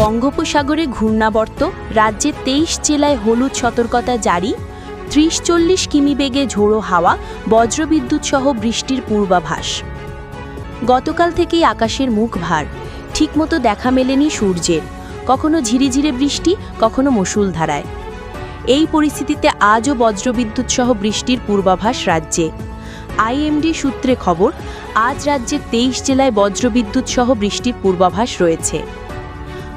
বঙ্গোপসাগরে ঘূর্ণাবর্ত রাজ্যের তেইশ জেলায় হলুদ সতর্কতা জারি, ত্রিশ চল্লিশ কিমি বেগে ঝোড়ো হাওয়া, বজ্রবিদ্যুৎ সহ বৃষ্টির পূর্বাভাস। গতকাল থেকেই আকাশের মুখ ভার, ঠিকমতো দেখা মেলেনি সূর্যের, কখনো ঝিরিঝিরে বৃষ্টি, কখনো মুষলধারায় এই পরিস্থিতিতে আজও বজ্রবিদ্যুৎ সহ বৃষ্টির পূর্বাভাস রাজ্যে। আইএমডি সূত্রে খবর, আজ রাজ্যের তেইশ জেলায় বজ্রবিদ্যুৎ সহ বৃষ্টির পূর্বাভাস রয়েছে।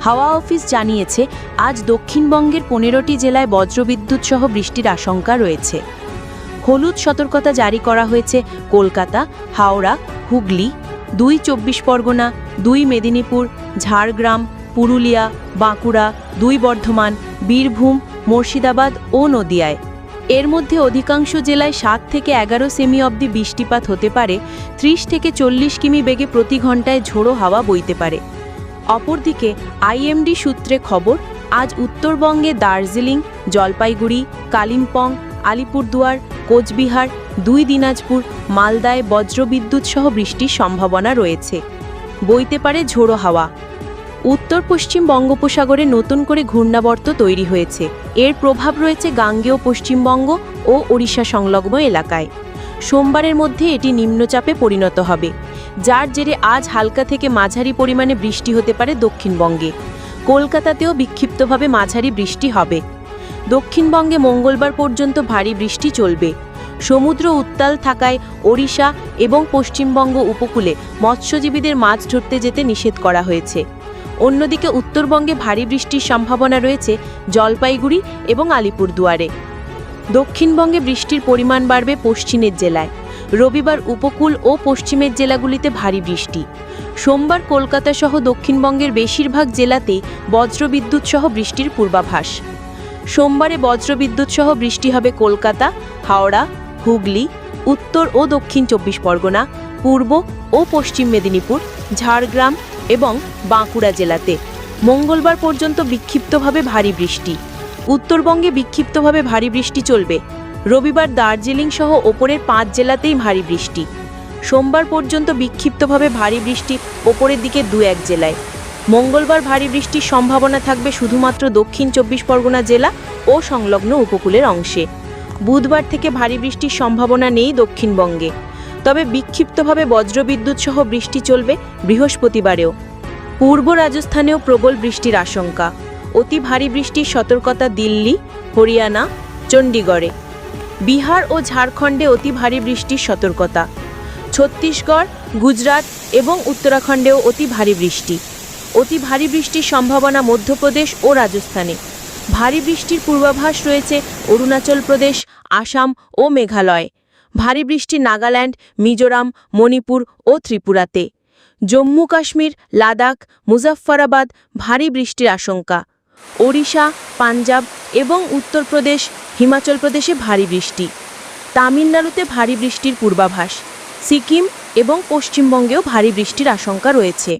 হাওয়া অফিস জানিয়েছে, আজ দক্ষিণবঙ্গের পনেরোটি জেলায় বজ্রবিদ্যুৎ সহ বৃষ্টির আশঙ্কা রয়েছে। হলুদ সতর্কতা জারি করা হয়েছে কলকাতা, হাওড়া, হুগলি, দুই চব্বিশ পরগনা, দুই মেদিনীপুর, ঝাড়গ্রাম, পুরুলিয়া, বাঁকুড়া, দুই বর্ধমান, বীরভূম, মুর্শিদাবাদ ও নদিয়ায়। এর মধ্যে অধিকাংশ জেলায় সাত থেকে এগারো সেমি অবধি বৃষ্টিপাত হতে পারে, ত্রিশ থেকে চল্লিশ কিমি বেগে প্রতি ঘন্টায় ঝোড়ো হাওয়া বইতে পারে। অপরদিকে আইএমডি সূত্রে খবর, আজ উত্তরবঙ্গে দার্জিলিং, জলপাইগুড়ি, কালিম্পং, আলিপুরদুয়ার, কোচবিহার, দুই দিনাজপুর, মালদায় বজ্রবিদ্যুৎ সহ বৃষ্টির সম্ভাবনা রয়েছে। বইতে পারে ঝোড়ো হাওয়া। উত্তর পশ্চিম বঙ্গোপসাগরে নতুন করে ঘূর্ণাবর্ত তৈরি হয়েছে। এর প্রভাব রয়েছে গাঙ্গেয় পশ্চিমবঙ্গ ও ওড়িশা সংলগ্ন এলাকায়। সোমবারের মধ্যে এটি নিম্নচাপে পরিণত হবে। যার জেরে আজ হালকা থেকে মাঝারি পরিমাণে বৃষ্টি হতে পারে দক্ষিণবঙ্গে। কলকাতাতেও বিক্ষিপ্তভাবে মাঝারি বৃষ্টি হবে। দক্ষিণবঙ্গে মঙ্গলবার পর্যন্ত ভারী বৃষ্টি চলবে। সমুদ্র উত্তাল থাকায় ওড়িশা এবং পশ্চিমবঙ্গ উপকূলে মৎস্যজীবীদের মাছ ধরতে যেতে নিষেধ করা হয়েছে। অন্যদিকে উত্তরবঙ্গে ভারী বৃষ্টির সম্ভাবনা রয়েছে জলপাইগুড়ি এবং আলিপুরদুয়ারে। দক্ষিণবঙ্গে বৃষ্টির পরিমাণ বাড়বে পশ্চিমের জেলায়। রবিবার উপকূল ও পশ্চিমের জেলাগুলিতে ভারী বৃষ্টি। সোমবার কলকাতা সহ দক্ষিণবঙ্গের বেশিরভাগ জেলাতেই বজ্রবিদ্যুৎ সহ বৃষ্টির পূর্বাভাস। সোমবারে বজ্রবিদ্যুৎ সহ বৃষ্টি হবে কলকাতা, হাওড়া, হুগলি, উত্তর ও দক্ষিণ চব্বিশ পরগনা, পূর্ব ও পশ্চিম মেদিনীপুর, ঝাড়গ্রাম এবং বাঁকুড়া জেলাতে। মঙ্গলবার পর্যন্ত বিক্ষিপ্তভাবে ভারী বৃষ্টি। উত্তরবঙ্গে বিক্ষিপ্তভাবে ভারী বৃষ্টি চলবে। রবিবার দার্জিলিং সহ ওপরের পাঁচ জেলাতেই ভারী বৃষ্টি। সোমবার পর্যন্ত বিক্ষিপ্তভাবে ভারী বৃষ্টি ওপরের দিকে দু এক জেলায়। মঙ্গলবার ভারী বৃষ্টির সম্ভাবনা থাকবে শুধুমাত্র দক্ষিণ চব্বিশ পরগনা জেলা ও সংলগ্ন উপকূলের অংশে। বুধবার থেকে ভারী বৃষ্টির সম্ভাবনা নেই দক্ষিণবঙ্গে। তবে বিক্ষিপ্তভাবে বজ্রবিদ্যুৎ সহ বৃষ্টি চলবে বৃহস্পতিবারেও। পূর্ব রাজস্থানেও প্রবল বৃষ্টির আশঙ্কা। অতি ভারী বৃষ্টির সতর্কতা দিল্লি, হরিয়ানা, চণ্ডীগড়ে। বিহার ও ঝাড়খণ্ডে অতি ভারী বৃষ্টির সতর্কতা। ছত্তিশগড়, গুজরাট এবং উত্তরাখণ্ডেও অতি ভারী বৃষ্টি। অতি ভারী বৃষ্টির সম্ভাবনা মধ্যপ্রদেশ ও রাজস্থানে। ভারী বৃষ্টির পূর্বাভাস রয়েছে অরুণাচল প্রদেশ, আসাম ও মেঘালয়। ভারী বৃষ্টি নাগাল্যান্ড, মিজোরাম, মণিপুর ও ত্রিপুরাতে। জম্মু কাশ্মীর, লাদাখ, মুজাফফরাবাদ ভারী বৃষ্টির আশঙ্কা। ওড়িশা, পাঞ্জাব এবং উত্তরপ্রদেশ হিমাচল প্রদেশে ভারী বৃষ্টি। তামিলনাড়ুতে ভারী বৃষ্টির পূর্বাভাস। সিকিম এবং পশ্চিমবঙ্গেও ভারী বৃষ্টির আশঙ্কা রয়েছে।